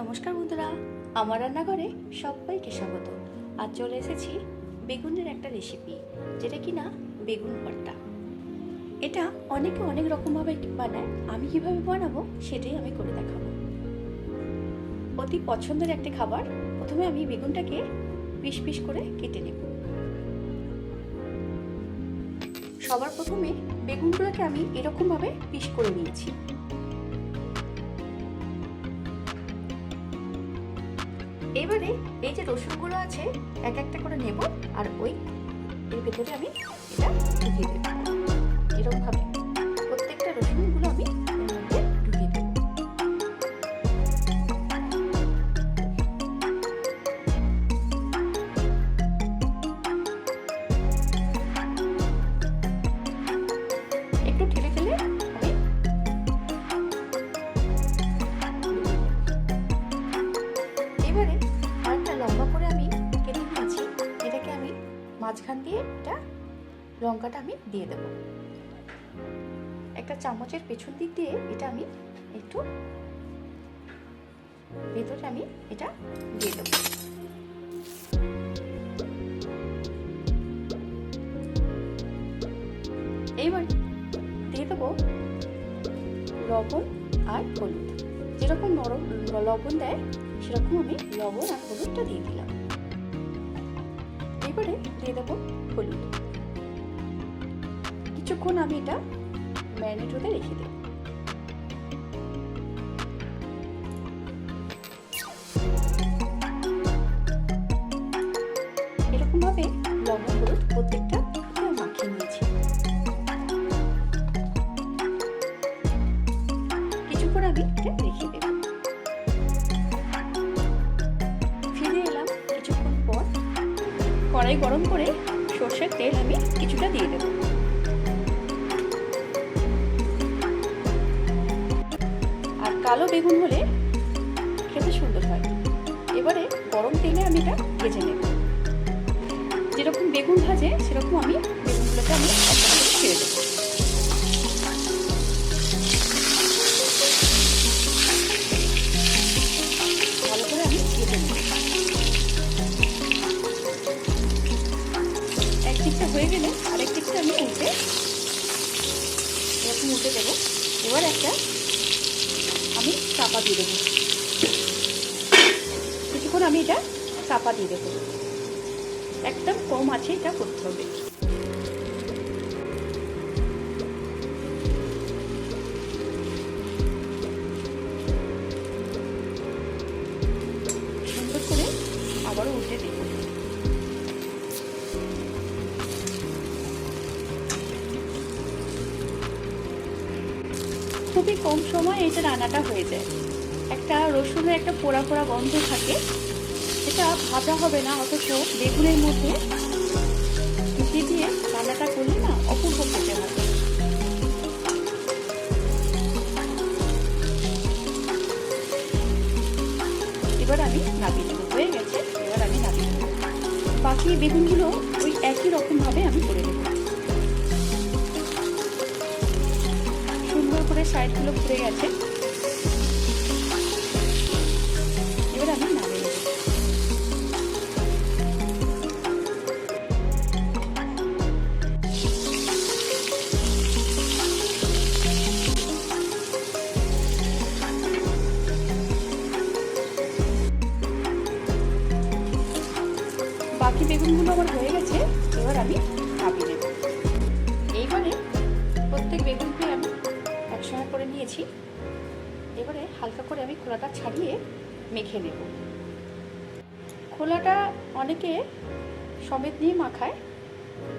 নমস্কার বন্ধুরা, আমার রান্নাঘরে সবাইকে স্বাগত। আজ চলে এসেছি বেগুনের একটা রেসিপি যেটা কি না বেগুন ভর্তা। এটা অনেকে অনেক রকমভাবে বানায়, আমি কীভাবে বানাবো সেটাই আমি করে দেখাবো। অতি পছন্দের একটা খাবার, প্রথমে আমি বেগুনটাকে পিস পিস করে কেটে নেব। সবার প্রথমে বেগুনগুলোকে আমি এরকমভাবে পিস করে নিয়েছি। এবারে এই যে রসুনগুলো আছে, এক একটা করে নেব, আর ওই এর ভেতরে আমি এটা ঢুকিয়ে দেব। এরকম এবারে আরেকটা লম্বা করে আমি কেটে নিয়েছি। এটাকে আমি মাঝখান দিয়ে এটা লঙ্কাটা আমি দিয়ে দেব। একটা চামচের পেছন দিক দিয়ে এটা আমি একটু ভেতরে আমি এটা দিয়ে দেবো। এইবার দিয়ে দেবো লবণ আর হলুদ। যেরকম নরম, লবণ দেয় সেরকম আমি লবণ আর হলুদটা দিয়ে দিলাম। এবারে দিয়ে দেবো হলুদ। কিছুক্ষণ আমি এটা ম্যারিনেট হতে রেখে দেব কড়াই গরম করে সর্ষের তেল আমি কিছুটা দিয়ে দেব। আর কালো বেগুন হলে খেতে সুন্দর হয়। এবারে গরম তেলে আমি এটা ভেজে নেব। যেরকম বেগুন ভাজে, সেরকম আমি বেগুনগুলোকে আমি ছেড়ে দেবো। উল্টে দেবো। এবার একটা আমি চাপা দিয়ে দেবো। কিছুক্ষণ আমি এটা চাপা দিয়ে দেবো। একদম কম আছে এটা করতে হবে। সুন্দর করে আবারও উঠে দেব। খুবই কম সময় এটা রান্নাটা হয়ে যায়। একটা রসুনের একটা পোড়া পোড়া গন্ধ থাকে, এটা ভাজা হবে না, অথচ বেগুনের মধ্যে ঢুকিয়ে দিয়ে রান্নাটা করলে না অপূর্ব খেতে হবে এবার আমি নেব হয়ে গেছে, এবার আমি নামিয়ে নেব বাকি বেগুনগুলো ওই একই রকমভাবে আমি করে নেব। করে সাইডগুলো ঘুরে গেছে। এবার আমি নামিয়ে বাকি বেগুনগুলো আমার হয়ে গেছে, এবার আমি নামিয়ে নেব। হালকা করে আমি খোলাটা ছাড়িয়ে মেখে নেব। খোলাটা অনেকে সমেত নিয়ে মাখায়।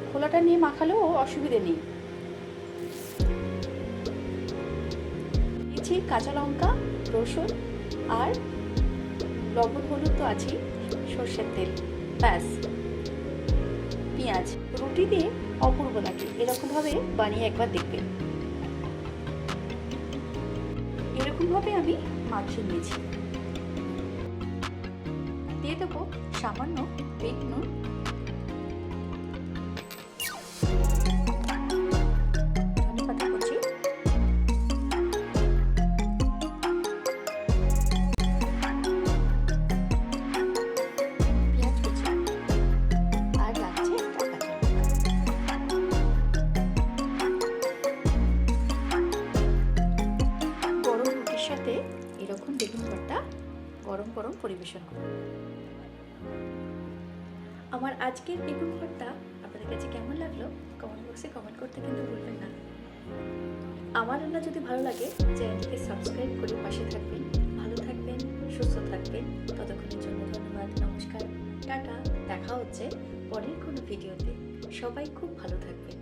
খোলাটা নিয়ে মাখালেও অসুবিধে নেই। দিয়েছি কাঁচা লঙ্কা, রসুন আর লবণ, হলুদ তো আছেই, সর্ষের তেল, ব্যাস। পেঁয়াজ, রুটি দিয়ে অপূর্ব লাগে। এরকমভাবে বানিয়ে একবার দেখবেন। এরকমভাবে আমি মাখিয়ে নিয়েছি। দিয়ে দেবো সামান্য বিট গরম গরম পরিবেশন করুন। আমার আজকের বেগুন ভর্তা আপনাদের কাছে কেমন লাগল? কমেন্ট বক্সে কমেন্ট করতে কিন্তু ভুলবেন না। আমার রান্না যদি ভালো লাগে, চ্যানেলটিকে সাবস্ক্রাইব করে পাশে থাকবেন। ভালো থাকবেন, সুস্থ থাকবেন। ততক্ষণের জন্য ধন্যবাদ, নমস্কার, টাটা, দেখা হচ্ছে পরের কোনো ভিডিওতে। সবাই খুব ভালো থাকবেন।